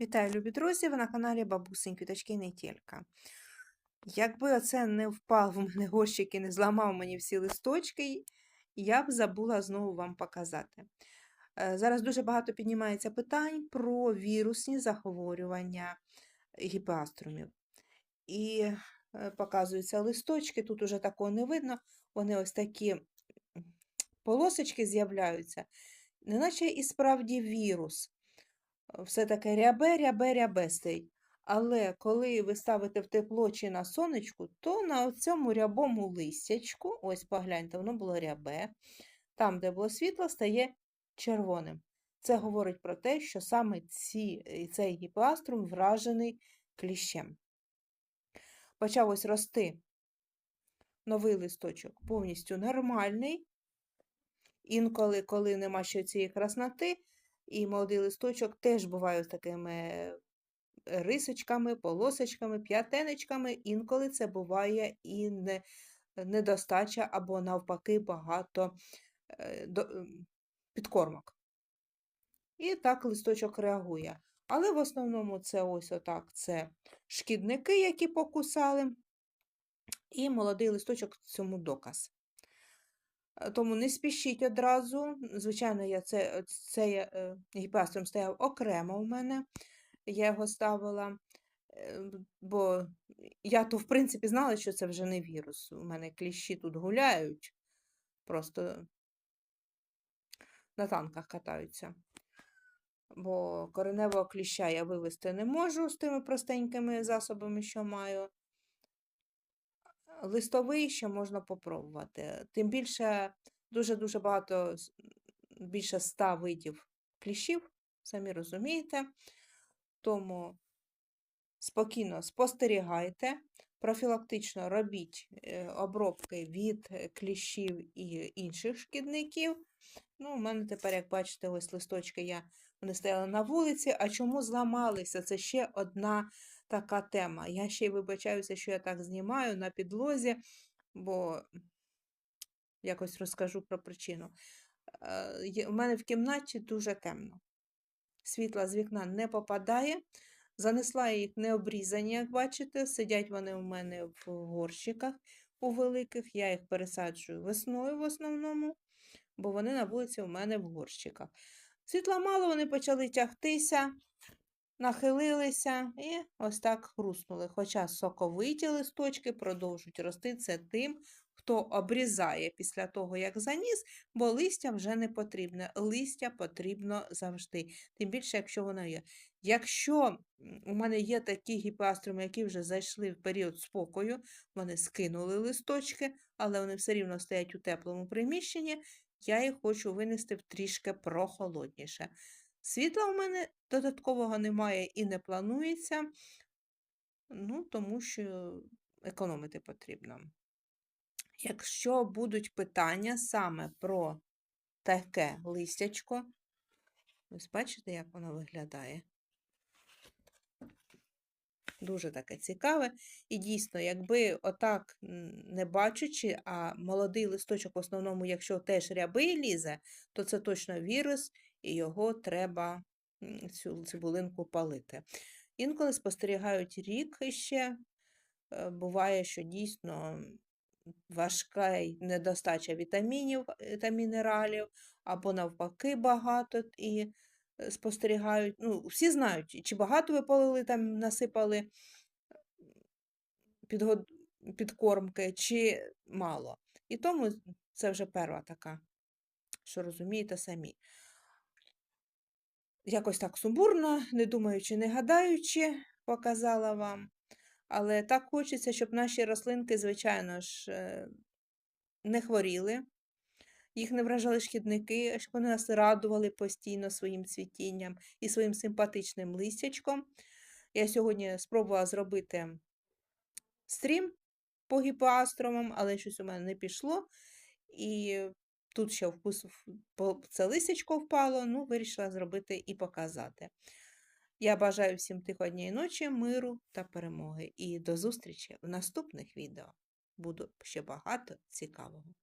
Вітаю, любі друзі! Ви на каналі Бабусень Квіточки не тільки. Якби оце не впав в мене горщик і не зламав мені всі листочки, я б забула знову вам показати. Е, Зараз дуже багато піднімається питань про вірусні захворювання гіпеаструмів. І е, показуються листочки, тут уже такого не видно, вони ось такі полосочки з'являються, неначе і справді вірус все таке рябе, рябе, рябе стоїть. Але коли ви ставите в тепло чи на сонечку, то на цьому рябому листячку, ось погляньте, воно було рябе, там, де було світло, стає червоним. Це говорить про те, що саме ці, е, цей гіпеаструм вражений кліщем. Почав ось рости новий листочок, повністю нормальний. Інколи, коли нема ще цієї красноти, і молодий листочок теж буває з такими рисочками, полосочками, п'ятенечками. Інколи це буває і не, недостача або навпаки багато е, до, підкормок. І так листочок реагує. Але в основному це ось отак: це шкідники, які покусали, і молодий листочок цьому доказ. Е, Тому не спішіть одразу. Звичайно, я це, цей е, гіпеаструм стояв окремо у мене. Я його ставила, е, бо я то, в принципі, знала, що це вже не вірус. У мене кліщі тут гуляють, просто на танках катаються. Бо кореневого кліща я вивести не можу з тими простенькими засобами, що маю. Листовий ще можна попробувати. Тим більше дуже-дуже багато, більше ста видів кліщів, самі розумієте. Тому спокійно спостерігайте, профілактично робіть е, обробки від е, кліщів і інших шкідників. Ну, у мене тепер, як бачите, ось листочки я, вони стояли на вулиці. А чому зламалися? Це ще одна така тема. Я ще й вибачаюся, що я так знімаю на підлозі, бо якось розкажу про причину. Е, У мене в кімнаті дуже темно. Світла з вікна не попадає. Занесла їх не обрізані, як бачите. Сидять вони у мене в горщиках у великих. Я їх пересаджую весною в основному, бо вони на вулиці у мене в горщиках. Світла мало, вони почали тягтися, нахилилися і ось так хруснули. Хоча соковиті листочки продовжують рости це тим, хто обрізає після того, як заніс, бо листя вже не потрібне. Листя потрібно завжди, тим більше, якщо воно є. Якщо у мене є такі гіпеаструми, які вже зайшли в період спокою, вони скинули листочки, але вони все рівно стоять у теплому приміщенні, я їх хочу винести в трішки прохолодніше. Світла у мене додаткового немає і не планується, ну, тому що економити потрібно. Якщо будуть питання саме про таке листячко, ось бачите, як воно виглядає? Дуже таке цікаве. І дійсно, якби отак не бачучи, а молодий листочок, в основному, якщо теж рябий лізе, то це точно вірус, і його треба цю цибулинку палити. Інколи спостерігають рік іще. е, Буває, що дійсно важка недостача вітамінів е, та мінералів, або навпаки багато і е, спостерігають. Ну, всі знають, чи багато ви полили там, насипали підгод... підкормки, чи мало. І тому це вже перша така, що розумієте самі. Якось так сумбурно, не думаючи, не гадаючи, показала вам. Але так хочеться, щоб наші рослинки, звичайно ж, е, не хворіли, їх не вражали шкідники, щоб вони нас радували постійно своїм цвітінням і своїм симпатичним листячком. Я сьогодні спробувала зробити стрім по гіпоастромам, але щось у мене не пішло. І тут ще вкус це листячко впало, ну, вирішила зробити і показати. Я бажаю всім тихої ночі, миру та перемоги. І до зустрічі в наступних відео. Буду ще багато цікавого.